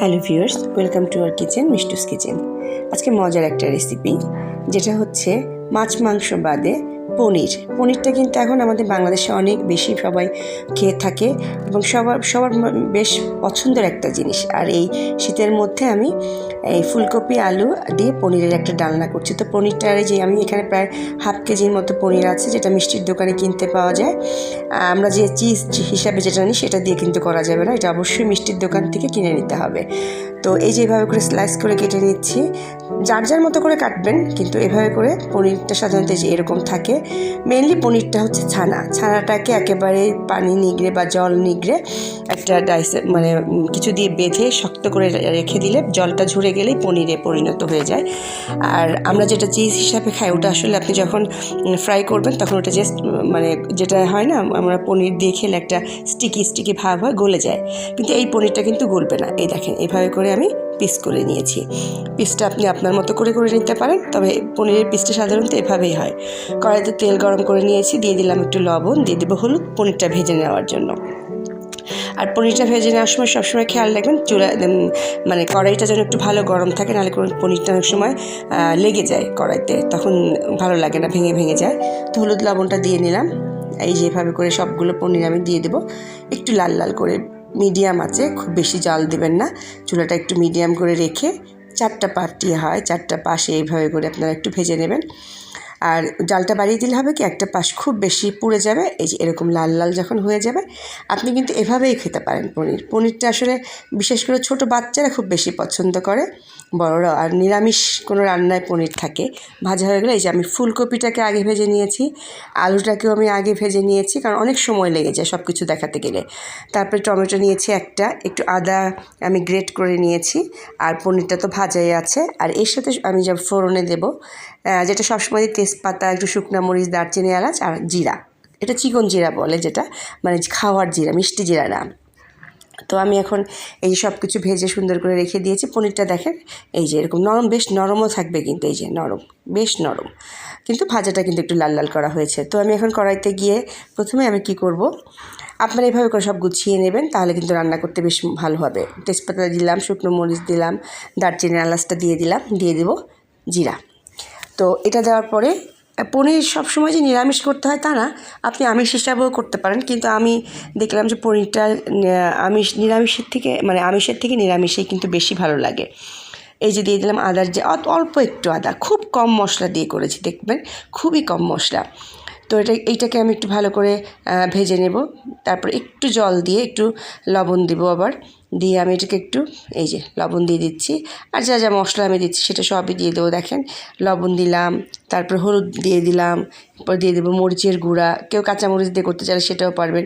Hello viewers, welcome to our kitchen, Mishtu's kitchen. আজকে মজার একটা রেসিপি, যেটা হচ্ছে মাছ মাংস বাদে পনির। পনিরটা কিন্তু এখন আমাদের বাংলাদেশে অনেক বেশি সবাই খেয়ে থাকে এবং সবার সবার বেশ পছন্দের একটা জিনিস। আর এই শীতের মধ্যে আমি এই ফুলকপি, আলু দিয়ে পনিরের একটা ডালনা করছি। তো পনিরটা যে আমি এখানে প্রায় হাফ কেজির মতো পনির আছে, যেটা মিষ্টির দোকানে কিনতে পাওয়া যায়। আমরা যে চিজ হিসাবে যেটা নিই সেটা দিয়ে কিন্তু করা যাবে না। এটা অবশ্যই মিষ্টির দোকান থেকে কিনে নিতে হবে। তো এই যে এভাবে করে স্লাইস করে কেটে নিচ্ছি। যার যার মতো করে কাটবেন, কিন্তু এভাবে করে পনিরটা সাধারণত যে এরকম থাকে। মেনলি পনিরটা হচ্ছে ছানা। ছানাটাকে একেবারে পানি নিগড়ে বা জল নিগড়ে একটা ডাইস মানে কিছু দিয়ে বেঁধে শক্ত করে রেখে দিলে জলটা ঝরে গেলেই পনিরে পরিণত হয়ে যায়। আর আমরা যেটা চিজ হিসাবে খাই, ওটা আসলে আপনি যখন ফ্রাই করবেন, তখন ওটা জাস্ট মানে যেটা হয় না, আমরা পনির দিয়ে খেলে একটা স্টিকি স্টিকি ভাব হয়, গলে যায়। কিন্তু এই পনিরটা কিন্তু গলবে না। এই দেখেন, এভাবে করে আমি পিস করে নিয়েছি। পিসটা আপনি আপনার মতো করে করে নিতে পারেন, তবে পনিরের পিসটা সাধারণত এভাবেই হয়। কড়াইতে তেল গরম করে নিয়েছি, দিয়ে দিলাম একটু লবণ, দিয়ে দেবো হলুদ, পনিরটা ভেজে নেওয়ার জন্য। আর পনিরটা ভেজে নেওয়ার সময় সবসময় খেয়াল রাখবেন, চুলা মানে কড়াইটা যেন একটু ভালো গরম থাকে, নাহলে কোনো পনিরটা অনেক সময় লেগে যায় কড়াইতে, তখন ভালো লাগে না, ভেঙে ভেঙে যায়। তো হলুদ লবণটা দিয়ে নিলাম। এই যেভাবে করে সবগুলো পনির আমি দিয়ে দেবো, একটু লাল লাল করে মিডিয়াম আছে, খুব বেশি জল দেবেন না। চুলাটা একটু মিডিয়াম করে রেখে চারটা পাটি হয়, চারটা পাশে এইভাবে করে আপনারা একটু ভেজে নেবেন। আর জালটা বাড়িয়ে দিলে হবে কি, একটা পাশ খুব বেশি পুড়ে যাবে, এই যে এরকম লাল লাল যখন হয়ে যাবে, আপনি কিন্তু এভাবেই খেতে পারেন পনির। পনিরটা আসলে বিশেষ করে ছোট বাচ্চারা খুব বেশি পছন্দ করে। বড়রা। আর নিরামিষ কোনো রান্নায় পনির থাকে। ভাজা হয়ে গেলে এই যে আমি ফুলকপিটাকে আগে ভেজে নিয়েছি, আলুটাকেও আমি আগে ভেজে নিয়েছি, কারণ অনেক সময় লেগে যায় সব কিছু দেখাতে গেলে। তারপরে টমেটো নিয়েছি একটা, একটু আদা আমি গ্রেট করে নিয়েছি, আর পনিরটা তো ভাজাই আছে। আর এর সাথে আমি যা ফোড়নে দেবো যেটা সবসময় তেজপাতা, একটু শুকনা মরিচ, দারচিনি, এলাচ, আর জিরা। এটা চিকন জিরা বলে যেটা মানে খাওয়ার জিরা, মিষ্টি জিরা না তো আমি এখন এই সব কিছু ভেজে সুন্দর করে রেখে দিয়েছি। পনিরটা দেখেন, এই যে এরকম নরম, বেশ নরমও থাকবে কিন্তু এই যে নরম, বেশ নরম। কিন্তু ভাজাটা কিন্তু একটু লাল লাল করা হয়েছে। তো আমি এখন কড়াইতে গিয়ে প্রথমে আমি কি করব? আপনারা এভাবে করে সব গুছিয়ে নেবেন, তাহলে কিন্তু রান্না করতে বেশ ভালো হবে। তেজপাতা দিলাম, শুকনো মরিচ দিলাম দারচিনি এলাচটা দিয়ে দিলাম, দিয়ে দেবো জিরা। তো এটা দেওয়ার পরে পনির সবসময় যে নিরামিষ করতে হয় তা না, আপনি আমিষ হিসাবেও করতে পারেন। কিন্তু আমি দেখলাম যে পনিরটা আমিষ, নিরামিষের থেকে মানে আমিষের থেকে নিরামিষেই কিন্তু বেশি ভালো লাগে। এই যে দিয়ে দিলাম আদার যে অল্প একটু আদা, খুব কম মশলা দিয়ে করেছি, দেখবেন? খুবই কম মশলা। তো এটা, এইটাকে আমি একটু ভালো করে ভেজে নেব। তারপর একটু জল দিয়ে একটু লবণ দিব আবার। দিয়ে আমি এটাকে একটু, এই যে লবণ দিয়ে দিচ্ছি। আর যা যা মশলা আমি দিচ্ছি সেটা সবই দিয়ে দেবো, দেখেন। লবণ দিলাম, তারপর হলুদ দিয়ে দিলাম, এরপর দিয়ে দেবো মরিচের গুঁড়া। কেউ কাঁচা মরিচ দিয়ে করতে চাইলে সেটাও পারবেন।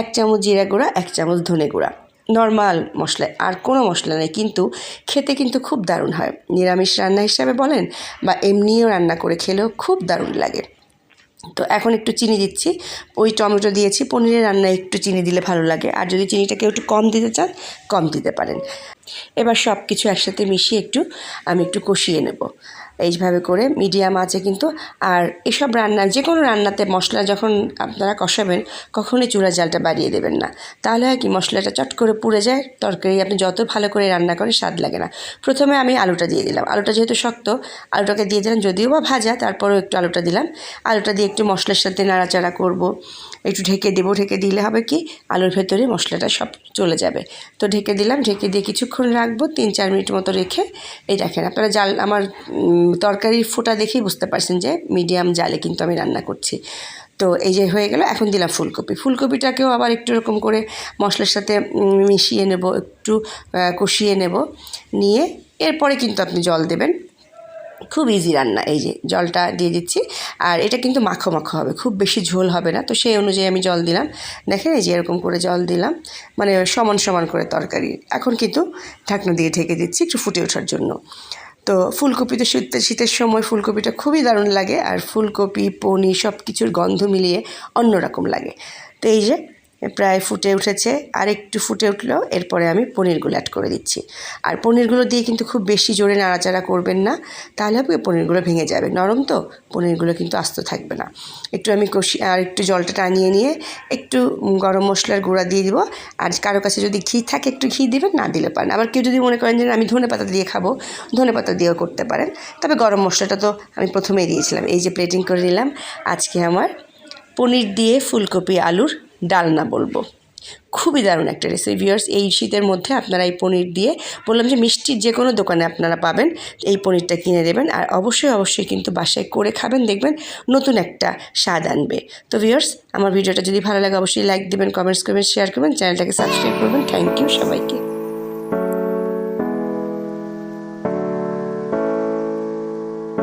এক চামচ জিরা গুঁড়া, এক চামচ ধনে গুঁড়া। নর্মাল মশলা, আর কোনো মশলা নেই, কিন্তু খেতে কিন্তু খুব দারুণ হয়। নিরামিষ রান্না হিসাবে বলেন, বা এমনিও রান্না করে খেলেও খুব দারুণ লাগে। তো এখন একটু চিনি দিচ্ছি। ওই টমেটো দিয়েছি, পনিরের রান্নায় একটু চিনি দিলে ভালো লাগে। আর যদি চিনিটা কেউ একটু কম দিতে চান, কম দিতে পারেন। এবার সব কিছু একসাথে মিশিয়ে একটু, আমি একটু কষিয়ে নেব। এইভাবে করে, মিডিয়াম আছে কিন্তু, আর এসব রান্না যে কোনো রান্নাতে মশলা যখন আপনারা কষাবেন, কখনোই চূড়া জালটা বাড়িয়ে দেবেন না। তাহলে হয় কি, মশলাটা চট করে পুড়ে যায়, তরকারি আপনি যত ভালো করে রান্না করেন, স্বাদ লাগে না। প্রথমে আমি আলুটা দিয়ে দিলাম। আলুটা যেহেতু শক্ত, আলুটাকে দিয়ে দিলাম যদিও বা ভাজা, তারপরেও একটু আলুটা দিলাম। আলুটা দিয়ে একটু মশলার সাথে নাড়াচাড়া করব। একটু ঢেকে দেবো, ঢেকে দিলে হবে কি, আলুর ভেতরে মশলাটা সব চলে যাবে। তো ঢেকে দিলাম, ঢেকে দিয়ে কিছুক্ষণ রাখব, তিন চার মিনিট মতো রেখে, এই দেখেন, আপনারা জাল, আমার তরকারির ফোঁটা দেখেই বুঝতে পারছেন যে মিডিয়াম জালে কিন্তু আমি রান্না করছি। তো এই যে হয়ে গেল, এখন দিলাম ফুলকপি। ফুলকপিটাকেও আবার একটু এরকম করে মশলার সাথে মিশিয়ে নেব, একটু কষিয়ে নেব, নিয়ে এরপরে কিন্তু আপনি জল দেবেন। খুব ইজি রান্না, এই যে জলটা দিয়ে দিচ্ছি। আর এটা কিন্তু মাখো মাখো হবে, খুব বেশি ঝোল হবে না। তো সেই অনুযায়ী আমি জল দিলাম। দেখেন এই যে এরকম করে জল দিলাম মানে সমান সমান করে তরকারি। এখন কিন্তু ঢাকনা দিয়ে ঢেকে দিচ্ছি, একটু ফুটে ওঠার জন্য। তো ফুলকপি তো শীতের শীতের সময় ফুলকপিটা খুবই দারুণ লাগে আর ফুলকপি, পনির সব কিছুর গন্ধ মিলিয়ে অন্যরকম লাগে। তো এই যে প্রায় ফুটে উঠেছে। আর একটু ফুটে উঠল, এরপরে আমি পনিরগুলো অ্যাড করে দিচ্ছি। আর পনিরগুলো দিয়ে কিন্তু খুব বেশি জোরে নাড়াচাড়া করবেন না, তাহলে হবে পনিরগুলো ভেঙে যাবে। নরম তো, পনিরগুলো কিন্তু আস্ত থাকবে না। একটু আমি কষি, আর একটু জলটা টানিয়ে নিয়ে একটু গরম মশলার গুঁড়া দিয়ে দিব। আর কারও কাছে যদি ঘি থাকে, একটু ঘি দিবেন, না দিলে পারেন। আবার কেউ যদি মনে করেন যে আমি ধনে পাতা দিয়ে খাব, ধনে পাতা দিয়েও করতে পারেন। তবে গরম মশলাটা তো আমি প্রথমেই দিয়েছিলাম। এই যে প্লেটিং করে নিলাম, আজকে আমার পনির দিয়ে ফুলকপি আলুর ডালনা বলব। খুবই দারুণ একটা রেসিপি ভিউয়ার্স এই শীতের মধ্যে আপনারা এই পনির দিয়ে, বললাম যে মিষ্টির যে কোনো দোকানে আপনারা পাবেন, এই পনিরটা কিনে দেবেন আর অবশ্যই অবশ্যই কিন্তু বাসায় করে খাবেন, দেখবেন নতুন একটা স্বাদ আনবে। তো ভিউয়ার্স আমার ভিডিওটা যদি ভালো লাগে, অবশ্যই লাইক দেবেন কমেন্টস করবেন শেয়ার করবেন, চ্যানেলটাকে সাবস্ক্রাইব করবেন। থ্যাংক ইউ সবাইকে।